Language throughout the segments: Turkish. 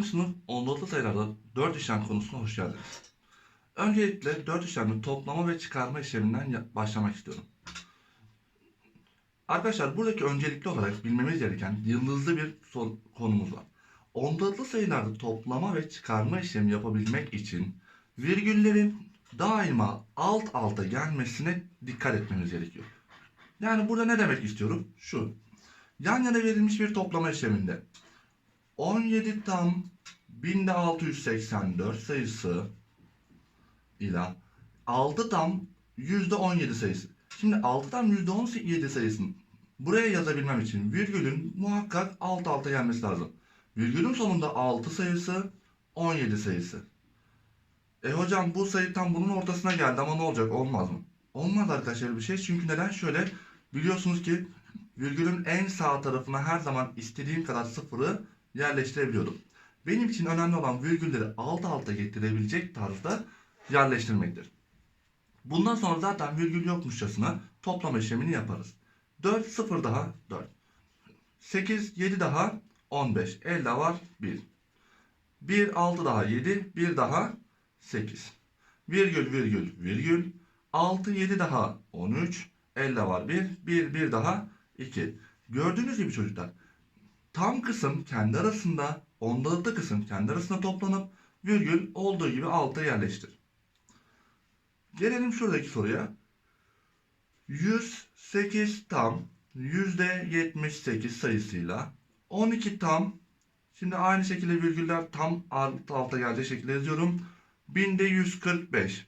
6. sınıf ondalıklı sayılarda 4 işlem konusuna hoş geldiniz. Öncelikle 4 işlemli toplama ve çıkarma işleminden başlamak istiyorum. Arkadaşlar buradaki öncelikli olarak bilmemiz gereken yıldızlı bir konumuz var. Ondalıklı sayılarda toplama ve çıkarma işlemi yapabilmek için virgüllerin daima alt alta gelmesine dikkat etmemiz gerekiyor. Yani burada ne demek istiyorum? Şu. Yan yana verilmiş bir toplama işleminde 17 tam 1684 sayısı ile 6 tam %17 sayısı. Şimdi 6 tam %17 sayısını buraya yazabilmem için virgülün muhakkak alt alta gelmesi lazım. Virgülün sonunda 6 sayısı 17 sayısı. E hocam bu sayı tam bunun ortasına geldi ama ne olacak olmaz mı? Olmaz arkadaşlar bir şey çünkü neden şöyle biliyorsunuz ki virgülün en sağ tarafına her zaman istediğim kadar sıfırı yerleştirebiliyordum. Benim için önemli olan virgülleri alt alta getirebilecek tarzda yerleştirmektir. Bundan sonra zaten virgül yokmuşçasına toplama işlemini yaparız. 4 0 daha 4. 8 7 daha 15. Elde var 1. 1 6 daha 7. 1 daha 8. Virgül virgül virgül. 6 7 daha 13. Elde var 1. 1 1 daha 2. Gördüğünüz gibi çocuklar tam kısım kendi arasında, ondalıklı kısım kendi arasında toplanıp virgül olduğu gibi alta yerleştir. Gelelim şuradaki soruya. 108 tam %78 sayısıyla 12 tam şimdi aynı şekilde virgüller tam alt alta gelecek şekilde yazıyorum. Binde 145.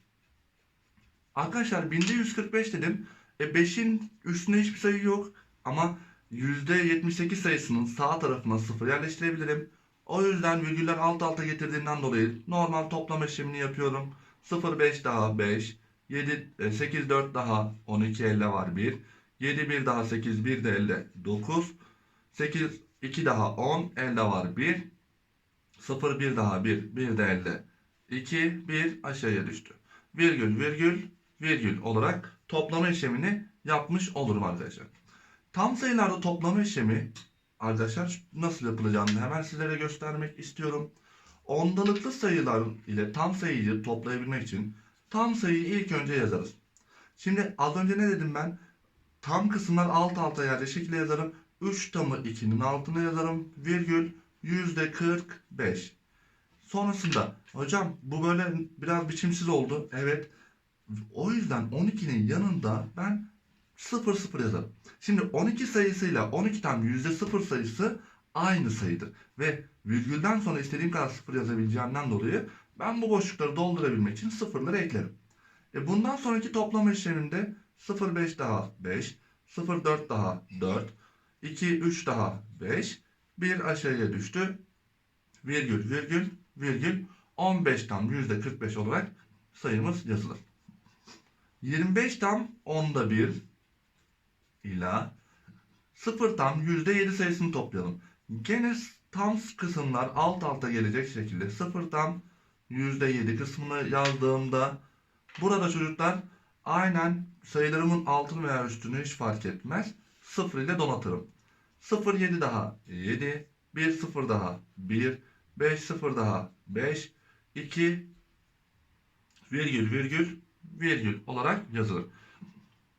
Arkadaşlar binde 145 dedim. E 5'in üstüne hiçbir sayı yok. Ama %78 sayısının sağ tarafına 0 yerleştirebilirim. O yüzden virgüller alt alta getirdiğinden dolayı normal toplama işlemini yapıyorum. 0 5 daha 5. 7 e, 8 4 daha 12 elde var 1. 7 1 daha 8 1 de elde 9. 8 2 daha 10 elde var 1. 0 1 daha 1 1 de elde 2 1 aşağıya düştü. Virgül virgül virgül olarak toplama işlemini yapmış olurum arkadaşlar. Tam sayılarda toplama işlemi arkadaşlar nasıl yapılacağını hemen sizlere göstermek istiyorum. Ondalıklı sayılar ile tam sayıyı toplayabilmek için tam sayıyı ilk önce yazarız. Şimdi az önce ne dedim ben? Tam kısımlar alt alta yerleşik yazarım. 3 tamı 2'nin altına yazarım. Virgül yüzde 45. Sonrasında hocam bu böyle biraz biçimsiz oldu. Evet. O yüzden 12'nin yanında ben 0 0 yazarım. Şimdi 12 sayısıyla 12 tam %0 sayısı aynı sayıdır. Ve virgülden sonra istediğim kadar 0 yazabileceğimden dolayı ben bu boşlukları doldurabilmek için sıfırları eklerim. E bundan sonraki toplama işleminde 0 5 daha 5, 0 4 daha 4, 2 3 daha 5, 1 aşağıya düştü. Virgül virgül virgül 15 tam %45 olarak sayımız yazılır. 25 tam onda 1 ila 0 tam %7 sayısını toplayalım. Gene tam kısımlar alt alta gelecek şekilde 0 tam %7 kısmını yazdığımda burada çocuklar aynen sayılarımın altını veya üstünü hiç fark etmez. 0 ile donatırım. 0 7 daha 7 1 0 daha 1 5 0 daha 5 2 virgül virgül virgül olarak yazılır.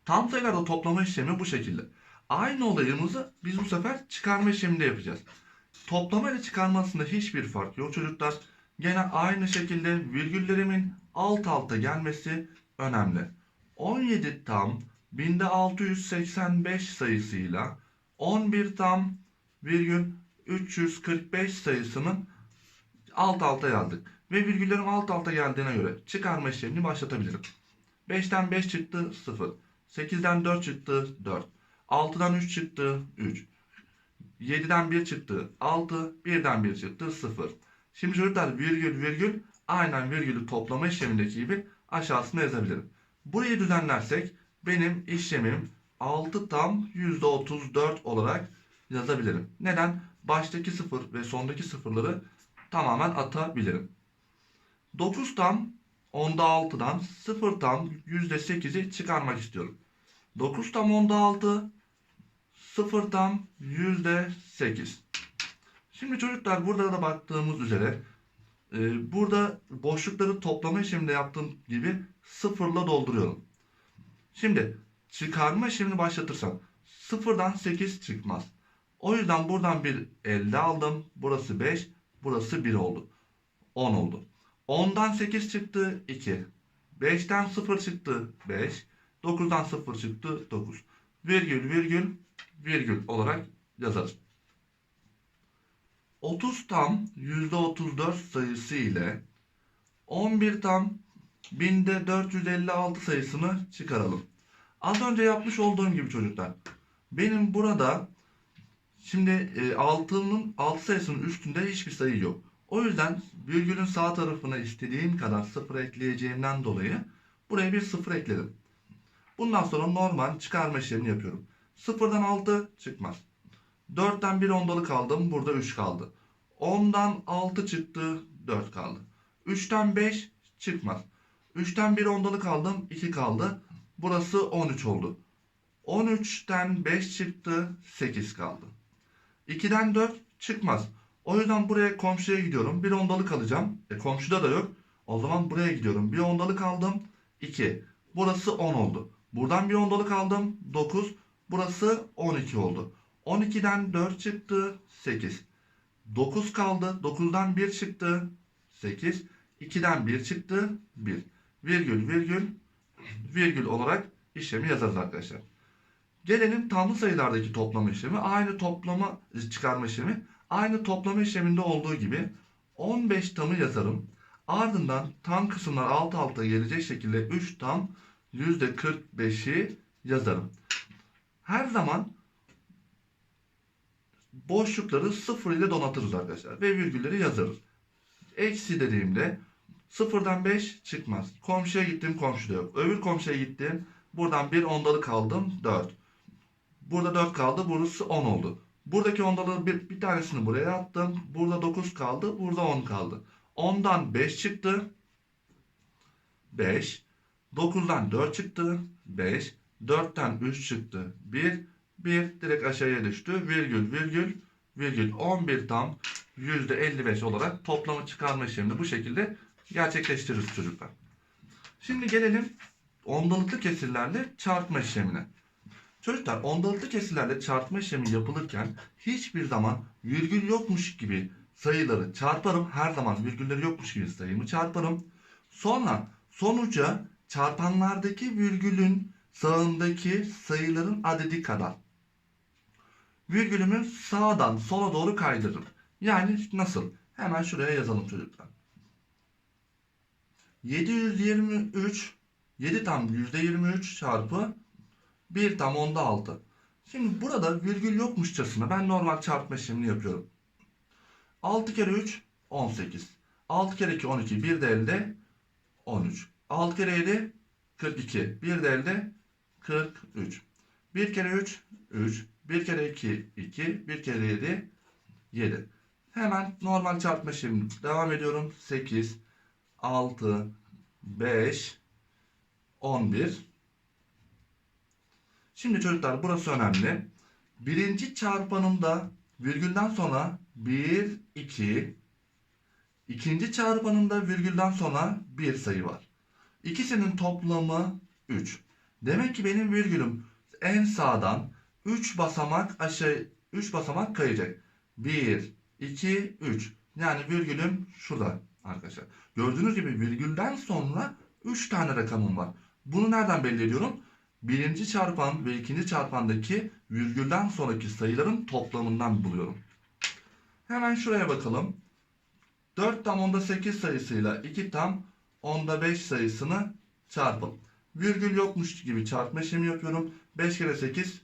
Tam sayılarda toplama işlemi bu şekilde. Aynı olayımızı biz bu sefer çıkarma işleminde yapacağız. Toplama ile çıkarma arasında hiçbir fark yok çocuklar. Gene aynı şekilde virgüllerimin alt alta gelmesi önemli. 17 tam binde 685 sayısıyla 11 tam virgül 345 sayısının alt alta yazdık. Ve virgüllerim alt alta geldiğine göre çıkarma işlemini başlatabilirim. 5'ten 5 çıktı 0. 8'den 4 çıktı 4. 6'dan 3 çıktı 3. 7'den 1 çıktı 6. 1'den 1 çıktı 0. Şimdi çocuklar virgül virgül aynen virgülü toplama işlemindeki gibi aşağısına yazabilirim. Burayı düzenlersek benim işlemim 6 tam %34 olarak yazabilirim. Neden? Baştaki 0 ve sondaki sıfırları tamamen atabilirim. 9 tam onda 6'dan 0 tam %8'i çıkarmak istiyorum. 9 tam onda 6 0 tam %8. Şimdi çocuklar burada da baktığımız üzere e, burada boşlukları toplama işleminde yaptığım gibi sıfırla dolduruyorum. Şimdi çıkarma işlemini başlatırsam sıfırdan 8 çıkmaz. O yüzden buradan bir elde aldım. Burası 5, burası 1 oldu. 10 oldu. 10'dan 8 çıktı 2. 5'ten 0 çıktı 5. 9'dan 0 çıktı 9. Virgül virgül virgül olarak yazarız. 30 tam %34 sayısı ile 11 tam binde 456 sayısını çıkaralım. Az önce yapmış olduğum gibi çocuklar. Benim burada şimdi e, 6'nın 6 sayısının üstünde hiçbir sayı yok. O yüzden virgülün sağ tarafına istediğim kadar sıfır ekleyeceğimden dolayı buraya bir sıfır ekledim. Bundan sonra normal çıkarma işlemini yapıyorum. Sıfırdan 6 çıkmaz. 4'ten 1 ondalık aldım. Burada 3 kaldı. 10'dan 6 çıktı. 4 kaldı. 3'ten 5 çıkmaz. 3'ten 1 ondalık aldım. 2 kaldı. Burası 13 oldu. 13'ten 5 çıktı. 8 kaldı. 2'den 4 çıkmaz. O yüzden buraya komşuya gidiyorum. Bir ondalık alacağım. E komşuda da yok. O zaman buraya gidiyorum. Bir ondalık aldım. 2. Burası 10 oldu. Buradan bir ondalık aldım. 9. Burası 12 oldu. 12'den 4 çıktı. 8. 9 kaldı. 9'dan 1 çıktı. 8. 2'den 1 çıktı. 1. Virgül virgül virgül olarak işlemi yazarız arkadaşlar. Gelelim tamlı sayılardaki toplama işlemi. Aynı toplama çıkarma işlemi. Aynı toplama işleminde olduğu gibi 15 tamı yazarım. Ardından tam kısımlar alt alta gelecek şekilde 3 tam %45'i yazarım. Her zaman boşlukları sıfır ile donatırız arkadaşlar ve virgülleri yazarız. Eksi dediğimde sıfırdan 5 çıkmaz. Komşuya gittim komşuda yok. Öbür komşuya gittim. Buradan bir ondalık aldım 4. Burada 4 kaldı. Burası 10 oldu. Buradaki ondalığı bir, bir tanesini buraya attım. Burada 9 kaldı. Burada 10 kaldı. 10'dan 5 çıktı. 5. 9'dan 4 çıktı. 5. 4'ten 3 çıktı. 1. 1 direkt aşağıya düştü. Virgül virgül virgül 11 tam %55 olarak toplamı çıkarma işlemini bu şekilde gerçekleştiririz çocuklar. Şimdi gelelim ondalıklı kesirlerle çarpma işlemine. Çocuklar ondalıklı kesirlerle çarpma işlemi yapılırken hiçbir zaman virgül yokmuş gibi sayıları çarparım. Her zaman virgülleri yokmuş gibi sayımı çarparım. Sonra sonuca çarpanlardaki virgülün sağındaki sayıların adedi kadar virgülümü sağdan sola doğru kaydırırım. Yani nasıl? Hemen şuraya yazalım çocuklar. 723 7 tam %23 çarpı 1 tam onda 6. Şimdi burada virgül yokmuşçasına ben normal çarpma işlemini yapıyorum. 6 kere 3 18. 6 kere 2 12. Bir de elde 13. 6 kere 7 42. Bir de elde 43. 1 kere 3 3. 1 kere 2 2. 1 kere 7 7. Hemen normal çarpma işlemini devam ediyorum. 8 6 5 11 Şimdi çocuklar burası önemli. Birinci çarpanımda virgülden sonra 1, 2. İkinci çarpanımda virgülden sonra bir sayı var. İkisinin toplamı 3. Demek ki benim virgülüm en sağdan 3 basamak aşağı 3 basamak kayacak. 1, 2, 3. Yani virgülüm şurada arkadaşlar. Gördüğünüz gibi virgülden sonra 3 tane rakamım var. Bunu nereden belli ediyorum? birinci çarpan ve ikinci çarpandaki virgülden sonraki sayıların toplamından buluyorum. Hemen şuraya bakalım. 4 tam onda 8 sayısıyla 2 tam onda 5 sayısını çarpalım. Virgül yokmuş gibi çarpma işlemi yapıyorum. 5 kere 8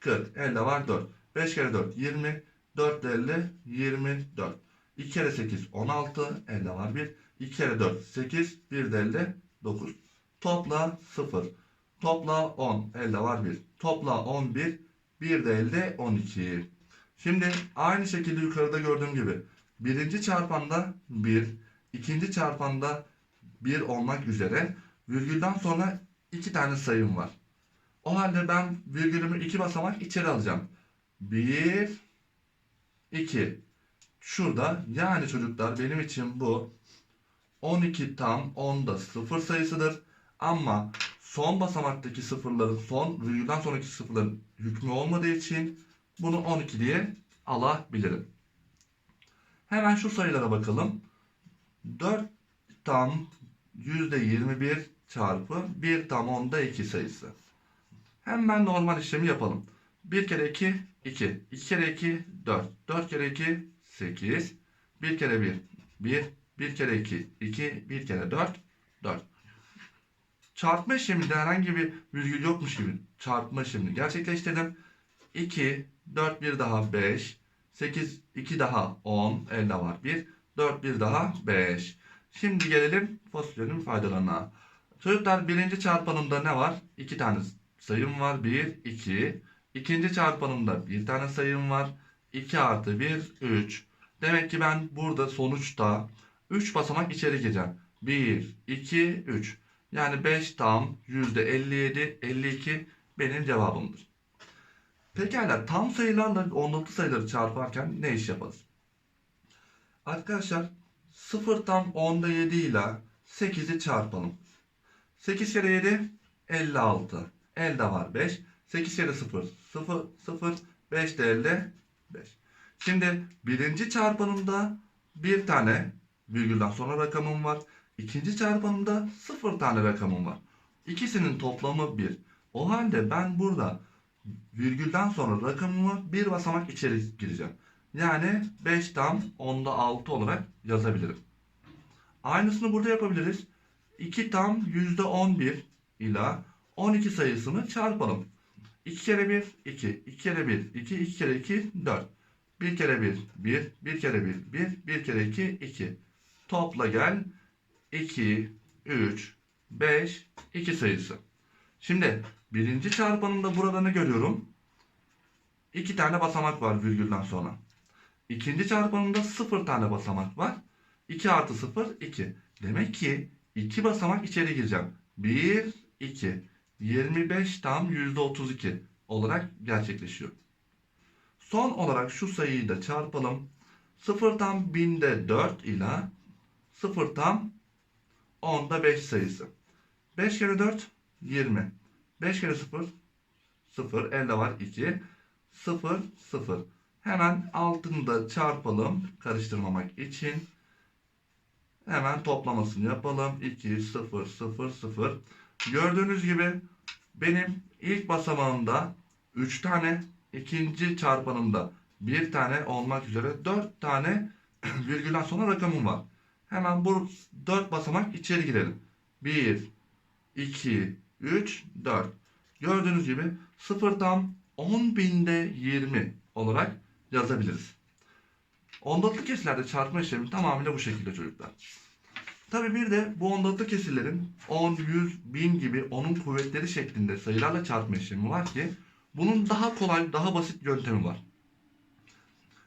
40. Elde var 4. 5 kere 4 20. 4 elde 24. 2 kere 8 16. Elde var 1. 2 kere 4 8. 1 de elde 9. Topla 0. Topla 10. Elde var 1. Topla 11. 1 de elde 12. Şimdi aynı şekilde yukarıda gördüğüm gibi birinci çarpanda 1, ikinci çarpanda 1 olmak üzere virgülden sonra 2 tane sayım var. O halde ben virgülümü 2 basamak içeri alacağım. 1, 2. şurada. Yani çocuklar benim için bu 12 tam 10'da sıfır sayısıdır. Ama son basamaktaki sıfırların son virgülden sonraki sıfırların hükmü olmadığı için bunu 12 diye alabilirim. Hemen şu sayılara bakalım. 4 tam %21 çarpı 1 tam 10'da 2 sayısı. Hemen normal işlemi yapalım. 1 kere 2 2. 2 kere 2 4. 4 kere 2 8. 1 kere 1 1. 1 kere 2 2. 1 kere 4 4. Çarpma işleminde herhangi bir virgül yokmuş gibi çarpma işlemini gerçekleştirdim. 2 4 1 daha 5 8 2 daha 10 elde var 1 4 1 daha 5. Şimdi gelelim fasulyonun faydalarına. Çocuklar birinci çarpanımda ne var? 2 tane sayım var. 1, 2. İkinci çarpanımda bir tane sayım var. 2 artı 1, 3. Demek ki ben burada sonuçta 3 basamak içeri gireceğim. 1, 2, 3. Yani 5 tam %57, 52 benim cevabımdır. Pekala tam sayılarla ondalıklı sayıları çarparken ne iş yaparız? Arkadaşlar 0 tam 10'da 7 ile 8'i çarpalım. 8 kere 7 56. Elde var 5. 8 kere 0 0 0 5 de elde 5. Şimdi birinci çarpanımda bir tane virgülden sonra rakamım var. İkinci çarpanımda 0 tane rakamım var. İkisinin toplamı 1. O halde ben burada virgülden sonra rakamımı bir basamak içeri gireceğim. Yani 5 tam 10'da 6 olarak yazabilirim. Aynısını burada yapabiliriz. 2 tam %11 ile 12 sayısını çarpalım. 2 kere 1 2, 2 kere 1 2, 2 kere 2 4. 1 kere 1 1, 1 kere 1 1, 1 kere 2 2. Topla gel 2, 3, 5, 2 sayısı. Şimdi birinci çarpanımda burada ne görüyorum? 2 tane basamak var virgülden sonra. İkinci çarpanımda 0 tane basamak var. 2 artı 0 2. Demek ki 2 basamak içeri gireceğim. 1 2. 25 tam %32 olarak gerçekleşiyor. Son olarak şu sayıyı da çarpalım. 0 tam 1000'de 4 ile 0 tam 10'da 5 sayısı. 5 kere 4 20. 5 kere 0 0 elde var 2. 0 0. Hemen altını da çarpalım karıştırmamak için. Hemen toplamasını yapalım. 2 0 0 0. Gördüğünüz gibi benim ilk basamağımda 3 tane, ikinci çarpanımda 1 tane olmak üzere 4 tane virgülden sonra rakamım var. Hemen bu 4 basamak içeri girelim. 1 2 3 4. Gördüğünüz gibi 0 tam 10 binde 20 olarak yazabiliriz. Ondalıklı kesirlerde çarpma işlemi tamamıyla bu şekilde çocuklar. Tabi bir de bu ondalıklı kesirlerin 10, 100, 1000 gibi onun kuvvetleri şeklinde sayılarla çarpma işlemi var ki bunun daha kolay, daha basit yöntemi var.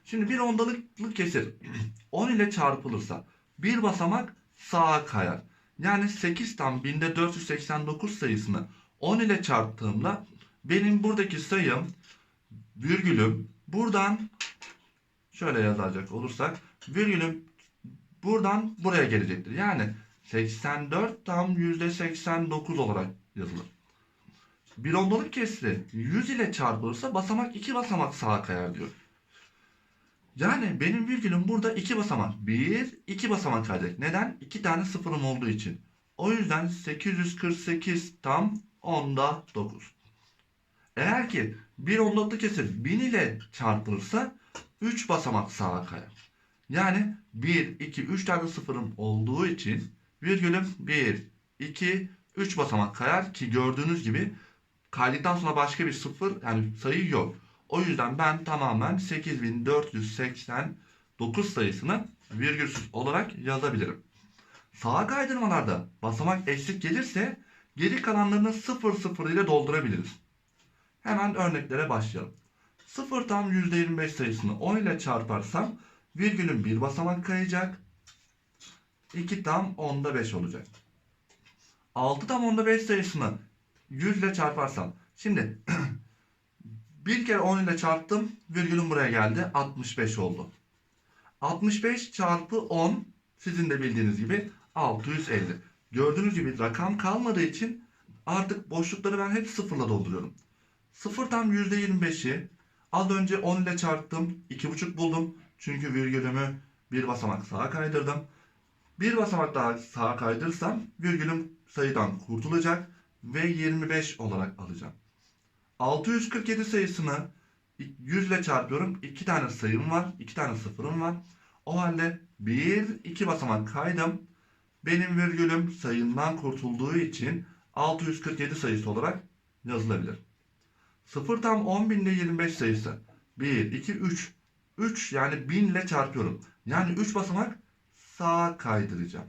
Şimdi bir ondalıklı kesir 10 ile çarpılırsa bir basamak sağa kayar. Yani 8 tam 1489 sayısını 10 ile çarptığımda benim buradaki sayım virgülüm buradan şöyle yazacak olursak virgülüm buradan buraya gelecektir. Yani 84 tam %89 olarak yazılır. Bir ondalık kesri 100 ile çarpılırsa basamak 2 basamak sağa kayar diyor. Yani benim virgülüm burada 2 basamak. 1, 2 basamak kayacak. Neden? 2 tane sıfırım olduğu için. O yüzden 848 tam 10'da 9. Eğer ki bir ondalıklı kesir 1000 ile çarpılırsa 3 basamak sağa kayar. Yani 1, 2, 3 tane sıfırım olduğu için virgülüm 1, 2, 3 basamak kayar ki gördüğünüz gibi kaydıktan sonra başka bir sıfır yani sayı yok. O yüzden ben tamamen 8489 sayısını virgülsüz olarak yazabilirim. Sağa kaydırmalarda basamak eksik gelirse geri kalanlarını 0 0 ile doldurabiliriz. Hemen örneklere başlayalım. 0 tam %25 sayısını 10 ile çarparsam virgülün bir basamak kayacak. 2 tam 10'da 5 olacak. 6 tam 10'da 5 sayısını 100 ile çarparsam. Şimdi bir kere 10 ile çarptım. Virgülüm buraya geldi. 65 oldu. 65 çarpı 10 sizin de bildiğiniz gibi 650. Gördüğünüz gibi rakam kalmadığı için artık boşlukları ben hep sıfırla dolduruyorum. Sıfır tam %25'i az önce 10 ile çarptım. 2,5 buldum. Çünkü virgülümü bir basamak sağa kaydırdım. Bir basamak daha sağa kaydırsam virgülüm sayıdan kurtulacak ve 25 olarak alacağım. 647 sayısını 100 ile çarpıyorum. 2 tane sayım var. 2 tane sıfırım var. O halde 1, 2 basamak kaydım. Benim virgülüm sayımdan kurtulduğu için 647 sayısı olarak yazılabilir. 0 tam 10 binde 25 sayısı. 1, 2, 3. 3 yani 1000 ile çarpıyorum. Yani 3 basamak sağa kaydıracağım.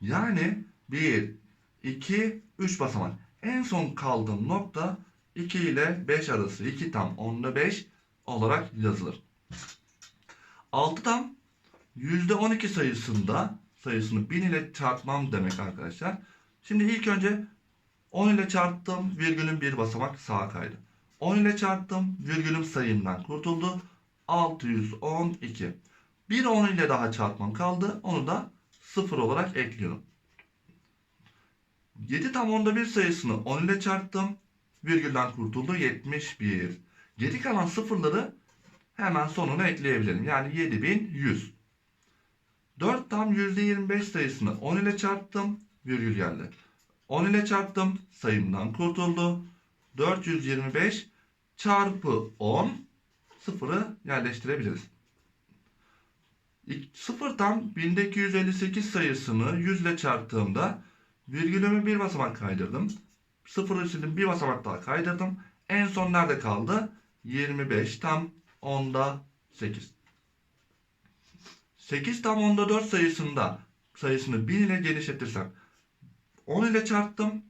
Yani 1, 2, 3 basamak. En son kaldığım nokta 2 ile 5 arası. 2 tam 10'da 5 olarak yazılır. 6 tam %12 sayısında sayısını 1000 ile çarpmam demek arkadaşlar. Şimdi ilk önce 10 ile çarptım virgülüm bir basamak sağa kaydı. 10 ile çarptım virgülüm sayımdan kurtuldu. 612. Bir 10 ile daha çarpmam kaldı. Onu da 0 olarak ekliyorum. 7 tam onda bir sayısını 10 ile çarptım. Virgülden kurtuldu 71. Geri kalan sıfırları hemen sonuna ekleyebilirim. Yani 7100. 4 tam %25 sayısını 10 ile çarptım. Virgül geldi. 10 ile çarptım. Sayımdan kurtuldu. 425 çarpı 10 sıfırı yerleştirebiliriz. 0 tam 1258 sayısını 100 ile çarptığımda virgülümü bir basamak kaydırdım. Sıfırı sildim bir basamak daha kaydırdım. En son nerede kaldı? 25 tam 10'da 8. 8 tam 10'da 4 sayısında sayısını 1000 ile genişletirsem 10 ile çarptım.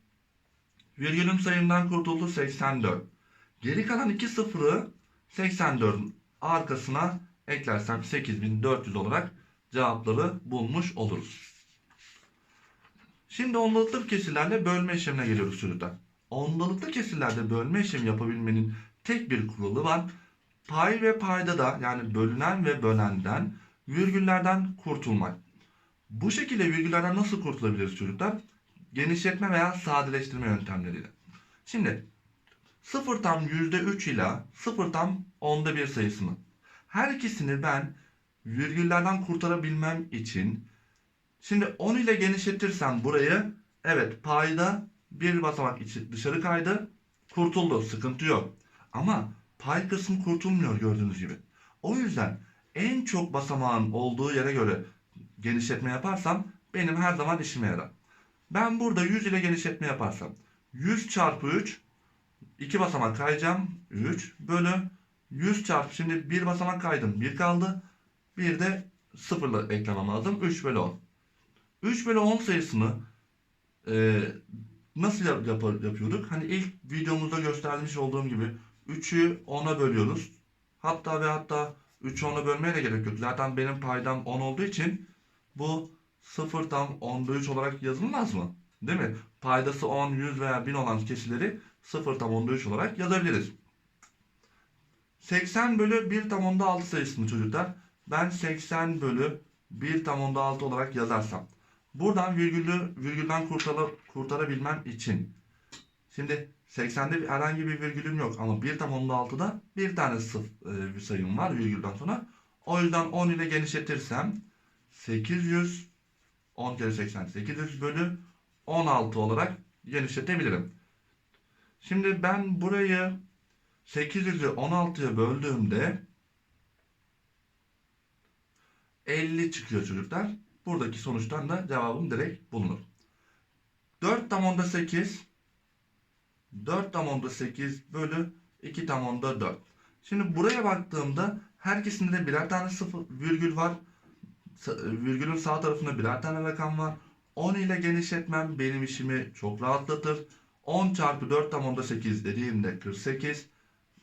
Virgülüm sayımdan kurtuldu 84. Geri kalan iki sıfırı 84'ün arkasına eklersem 8400 olarak cevapları bulmuş oluruz. Şimdi ondalıklı kesirlerle bölme işlemine geliyoruz çocuklar. Ondalıklı kesirlerde bölme işlemi yapabilmenin tek bir kuralı var. Pay ve payda da yani bölünen ve bölenden virgüllerden kurtulmak. Bu şekilde virgüllerden nasıl kurtulabiliriz çocuklar? Genişletme veya sadeleştirme yöntemleriyle. Şimdi 0 tam %3 ile 0 tam onda bir sayısını her ikisini ben virgüllerden kurtarabilmem için şimdi 10 ile genişletirsem burayı evet payda bir basamak dışarı kaydı kurtuldu sıkıntı yok. Ama pay kısmı kurtulmuyor gördüğünüz gibi. O yüzden en çok basamağın olduğu yere göre genişletme yaparsam benim her zaman işime yarar. Ben burada 100 ile genişletme yaparsam 100 çarpı 3 2 basamak kayacağım 3 bölü 100 çarpı şimdi bir basamak kaydım 1 kaldı. Bir de 0 ile eklemem lazım 3 bölü 10. 3 bölü 10 sayısını e, nasıl yap, yapar- yapıyorduk? Hani ilk videomuzda göstermiş olduğum gibi 3'ü 10'a bölüyoruz. Hatta ve hatta 3'ü 10'a bölmeye de gerek yok. Zaten benim paydam 10 olduğu için bu 0 tam 10'da 3 olarak yazılmaz mı? Değil mi? Paydası 10, 100 veya 1000 olan kesileri 0 tam 10'da 3 olarak yazabiliriz. 80 bölü 1 tam onda 6 sayısını çocuklar ben 80 bölü 1 tam onda 6 olarak yazarsam buradan virgülü virgülden kurtara, kurtarabilmem için şimdi 80'de bir- herhangi bir virgülüm yok ama 1 tam onda 6'da bir tane sıf, e, sayım var virgülden sonra o yüzden 10 ile genişletirsem 800 10 kere 80 800 bölü 16 olarak genişletebilirim. Şimdi ben burayı 800'ü 16'ya böldüğümde 50 çıkıyor çocuklar. Buradaki sonuçtan da cevabım direkt bulunur. 4 tam onda 8 4 tam onda 8 bölü 2 tam onda 4. Şimdi buraya baktığımda her ikisinde de birer tane sıfır virgül var. Virgülün sağ tarafında birer tane rakam var. 10 ile genişletmem benim işimi çok rahatlatır. 10 çarpı 4 tam onda 8 dediğimde 48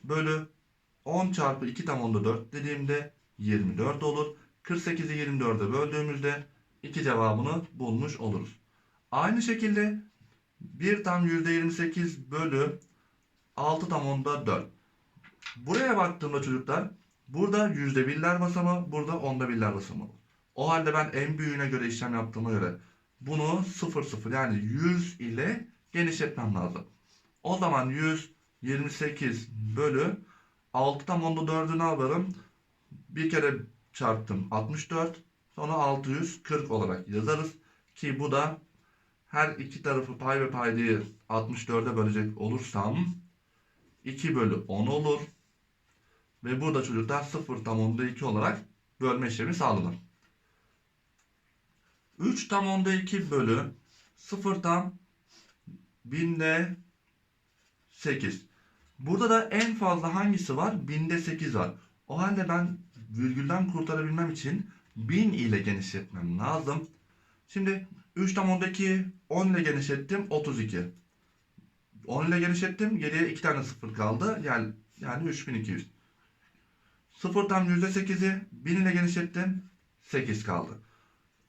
bölü 10 çarpı 2 tam onda 4 dediğimde 24 olur. 48'i 24'e böldüğümüzde 2 cevabını bulmuş oluruz. Aynı şekilde 1 tam %28 bölü 6 tam onda 4. Buraya baktığımda çocuklar Burada yüzde birler basamağı, burada onda birler basamağı. O halde ben en büyüğüne göre işlem yaptığıma göre bunu 0 0 yani 100 ile genişletmem lazım. O zaman 128 bölü 6 tam onda 4'ünü alırım. Bir kere çarptım 64. Sonra 640 olarak yazarız. Ki bu da her iki tarafı pay ve paydayı 64'e bölecek olursam 2 bölü 10 olur. Ve burada çocuklar 0 tam onda 2 olarak bölme işlemi sağlanır. 3 tam onda 2 bölü 0 tam binde 8. Burada da en fazla hangisi var? Binde 8 var. O halde ben virgülden kurtarabilmem için 1000 ile genişletmem lazım. Şimdi 3 tam ondaki 10 ile genişlettim 32. 10 ile genişlettim geriye 2 tane 0 kaldı. Yani yani 3200. 0 tam %8'i 1000 ile genişlettim 8 kaldı.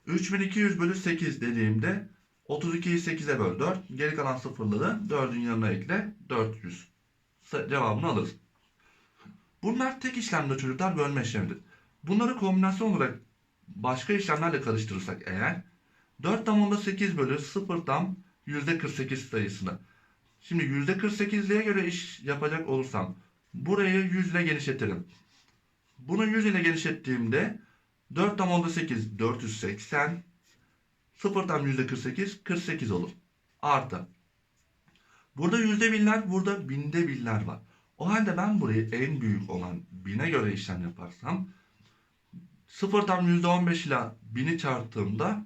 3200 bölü 8 dediğimde 32'yi 8'e böl 4. Geri kalan sıfırları 4'ün yanına ekle 400. Se- Cevabını alırız. Bunlar tek işlemde çocuklar bölme işlemidir. Bunları kombinasyon olarak başka işlemlerle karıştırırsak eğer 4 tam onda 8 bölü 0 tam %48 sayısını. Şimdi %48'liğe göre iş yapacak olursam burayı 100 ile genişletirim. Bunu 100 ile genişlettiğimde 4 tam onda 8 480 0 tam %48 48 olur. Artı. Burada yüzde binler, burada binde biller var. O halde ben burayı en büyük olan bine göre işlem yaparsam 0 tam %15 ile 1000'i çarptığımda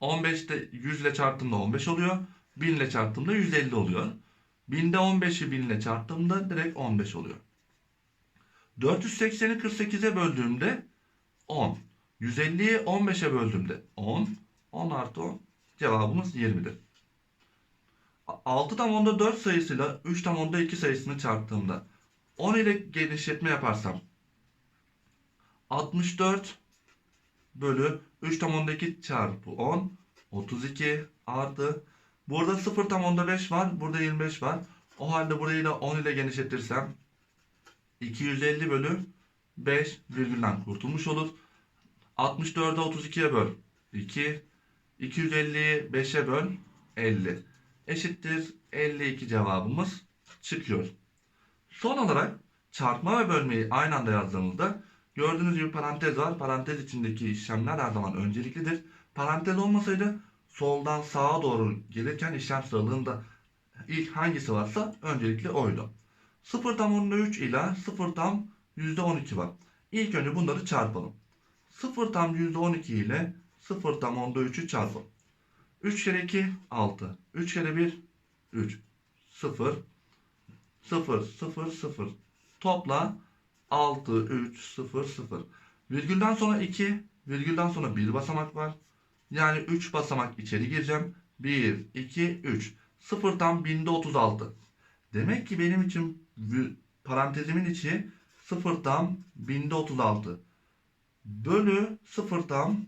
15'te 100 ile çarptığımda 15 oluyor. 1000 ile çarptığımda 150 oluyor. 1000'de 15'i 1000 ile çarptığımda direkt 15 oluyor. 480'i 48'e böldüğümde 10. 150'yi 15'e böldüğümde 10. 10 artı 10. Cevabımız 20'dir. 6 tam onda 4 sayısıyla 3 tam onda 2 sayısını çarptığımda 10 ile genişletme yaparsam 64 bölü 3 tam onda 2 çarpı 10 32 artı burada 0 tam onda 5 var burada 25 var o halde burayı da 10 ile genişletirsem 250 bölü 5 virgülden kurtulmuş olur 64'ü 32'ye böl 2 250'yi 5'e böl 50 eşittir 52 cevabımız çıkıyor. Son olarak çarpma ve bölmeyi aynı anda yazdığımızda gördüğünüz gibi parantez var. Parantez içindeki işlemler her zaman önceliklidir. Parantez olmasaydı soldan sağa doğru gelirken işlem sıralığında ilk hangisi varsa öncelikli oydu. 0 tam onda 3 ile 0 tam %12 var. İlk önce bunları çarpalım. 0 tam %12 ile 0 tam onda 3'ü çarpalım. 3 kere 2 6. 3 kere 1 3. 0 0 0 0. Topla 6 3 0 0. Virgülden sonra 2, virgülden sonra 1 basamak var. Yani 3 basamak içeri gireceğim. 1 2 3. 0 tam binde 36. Demek ki benim için parantezimin içi 0 tam binde 36. Bölü 0 tam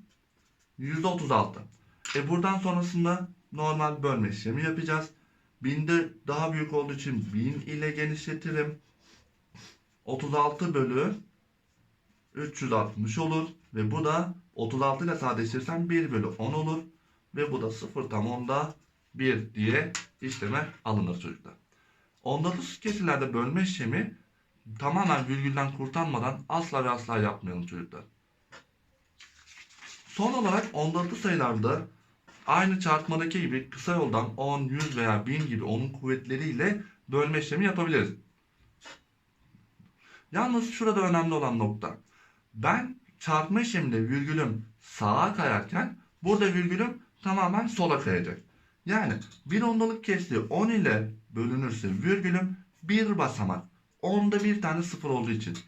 %36. E buradan sonrasında normal bölme işlemi yapacağız. Binde daha büyük olduğu için 1000 ile genişletirim. 36 bölü 360 olur. Ve bu da 36 ile sadeleştirirsem 1 bölü 10 olur. Ve bu da 0 tam onda 1 diye işleme alınır çocuklar. Ondalık kesirlerde bölme işlemi tamamen virgülden kurtarmadan asla ve asla yapmayalım çocuklar. Son olarak ondalıklı sayılarda aynı çarpmadaki gibi kısa yoldan 10, 100 veya 1000 gibi onun kuvvetleriyle bölme işlemi yapabiliriz. Yalnız şurada önemli olan nokta. Ben çarpma işleminde virgülüm sağa kayarken burada virgülüm tamamen sola kayacak. Yani bir ondalık kesri 10 ile bölünürse virgülüm bir basamak. Onda bir tane sıfır olduğu için.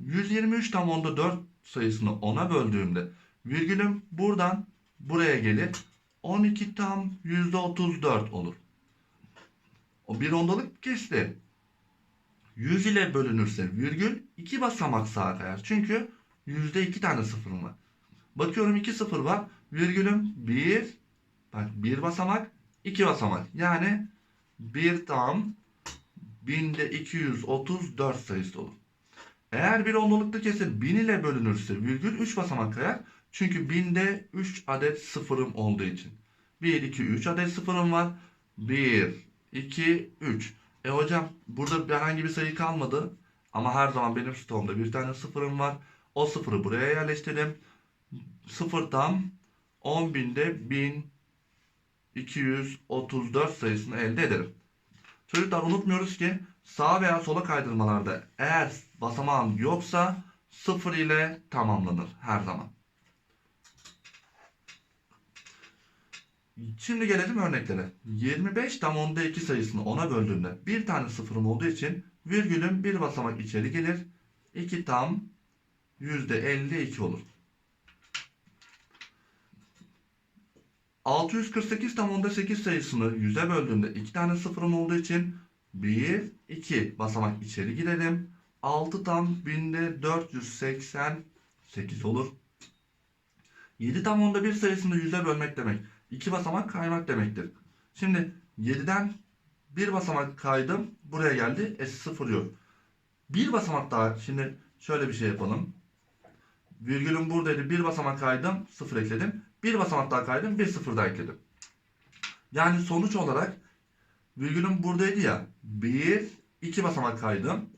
123 tam onda 4 sayısını 10'a böldüğümde virgülüm buradan buraya gelir. 12 tam %34 olur. O bir ondalık kesri 100 ile bölünürse virgül 2 basamak sağa kayar. Çünkü yüzde 2 tane sıfırım var. Bakıyorum 2 sıfır var. Virgülüm 1 bak 1 basamak 2 basamak. Yani 1 tam binde 234 sayısı olur. Eğer bir ondalıklı kesir 1000 ile bölünürse virgül 3 basamak kayar. Çünkü 1000'de 3 adet sıfırım olduğu için. 1, 2, 3 adet sıfırım var. 1, 2, 3. E hocam burada herhangi bir sayı kalmadı. Ama her zaman benim stoğumda bir tane sıfırım var. O sıfırı buraya yerleştirdim. Sıfır tam 10.000'de 1234 sayısını elde ederim. Çocuklar unutmuyoruz ki sağ veya sola kaydırmalarda eğer basamağın yoksa sıfır ile tamamlanır her zaman. Şimdi gelelim örneklere. 25 tam onda 2 sayısını 10'a böldüğümde bir tane sıfırım olduğu için virgülüm bir basamak içeri gelir. 2 tam %52 olur. 648 tam onda 8 sayısını 100'e böldüğümde 2 tane sıfırım olduğu için 1, 2 basamak içeri girelim. 6 tam binde 488 olur. 7 tam onda 1 sayısını 100'e bölmek demek. 2 basamak kaymak demektir. Şimdi 7'den bir basamak kaydım. Buraya geldi. E sıfır yok. Bir basamak daha. Şimdi şöyle bir şey yapalım. Virgülüm buradaydı. Bir basamak kaydım. Sıfır ekledim. Bir basamak daha kaydım. Bir sıfır daha ekledim. Yani sonuç olarak virgülüm buradaydı ya. Bir, iki basamak kaydım.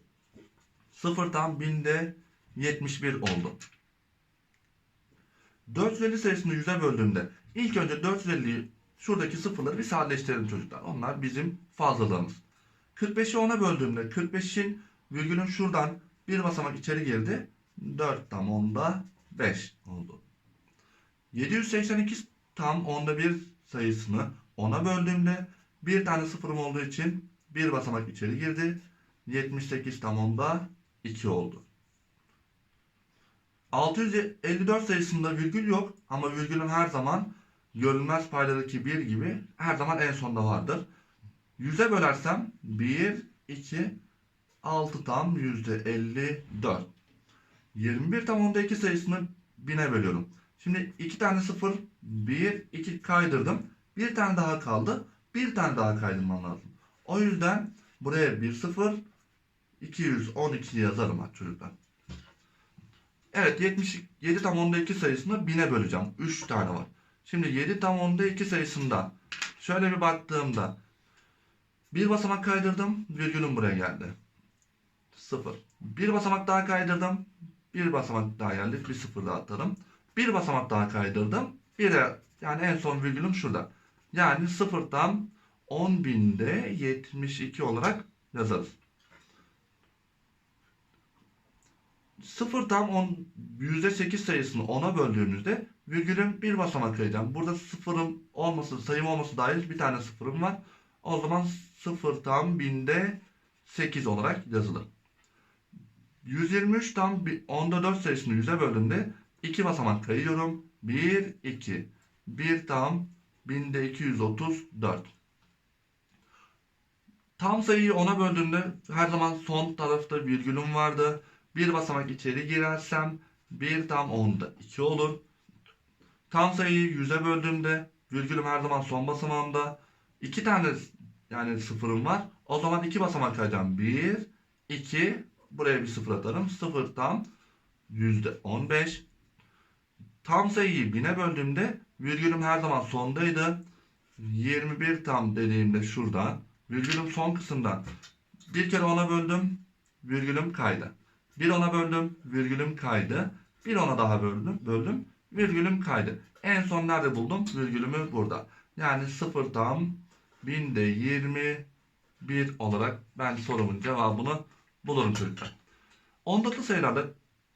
Sıfırdan binde 71 oldu. 450 sayısını 100'e böldüğümde ilk önce 450'yi şuradaki sıfırları bir sadeleştirelim çocuklar. Onlar bizim fazlalığımız. 45'i 10'a böldüğümde 45'in virgülün şuradan bir basamak içeri girdi. 4 tam onda 5 oldu. 782 tam onda 1 sayısını 10'a böldüğümde bir tane sıfırım olduğu için bir basamak içeri girdi. 78 tam onda 2 oldu. 654 sayısında virgül yok ama virgülün her zaman görünmez paydadaki 1 gibi her zaman en sonda vardır. 100'e bölersem 1, 2, 6 tam %54. 21 tam onda 2 sayısını 1000'e bölüyorum. Şimdi 2 tane 0, 1, 2 kaydırdım. Bir tane daha kaldı. Bir tane daha kaydırmam lazım. O yüzden buraya 1 0, 212 yazarım ha çocuklar. Evet 77 tam onda 2 sayısını 1000'e böleceğim. 3 tane var. Şimdi 7 tam onda 2 sayısında şöyle bir baktığımda bir basamak kaydırdım. Virgülüm buraya geldi. 0. Bir basamak daha kaydırdım. Bir basamak daha geldi. Bir sıfır daha atarım. Bir basamak daha kaydırdım. Bir de yani en son virgülüm şurada. Yani 0 tam 10.000'de 72 olarak yazarız. 0 tam 10, %8 sayısını 10'a böldüğümüzde virgülün bir basamak kayacağım. Burada sıfırım olması, sayım olması dahil bir tane sıfırım var. O zaman 0 tam 1000'de 8 olarak yazılır. 123 tam bir- onda 4 sayısını 100'e böldüğümde 2 basamak kayıyorum. 1, 2. 1 tam 1000'de 234. Tam sayıyı 10'a böldüğümde her zaman son tarafta virgülüm vardı. Bir basamak içeri girersem 1 tam 10'da 2 olur. Tam sayıyı 100'e böldüğümde virgülüm her zaman son basamağımda. 2 tane yani sıfırım var. O zaman 2 basamak kayacağım. 1, 2, buraya bir sıfır atarım. 0 tam %15. Tam sayıyı 1000'e böldüğümde virgülüm her zaman sondaydı. 21 tam dediğimde şuradan virgülüm son kısımdan bir kere ona böldüm virgülüm kaydı. Bir ona böldüm virgülüm kaydı. Bir ona daha böldüm böldüm virgülüm kaydı. En son nerede buldum? Virgülümü burada. Yani 0 tam binde 21 olarak ben sorumun cevabını bulurum çocuklar. Ondalıklı sayılarda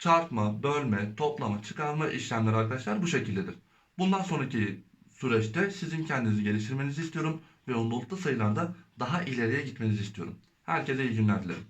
çarpma, bölme, toplama, çıkarma işlemleri arkadaşlar bu şekildedir. Bundan sonraki süreçte sizin kendinizi geliştirmenizi istiyorum ve ondalıklı sayılarda daha ileriye gitmenizi istiyorum. Herkese iyi günler dilerim.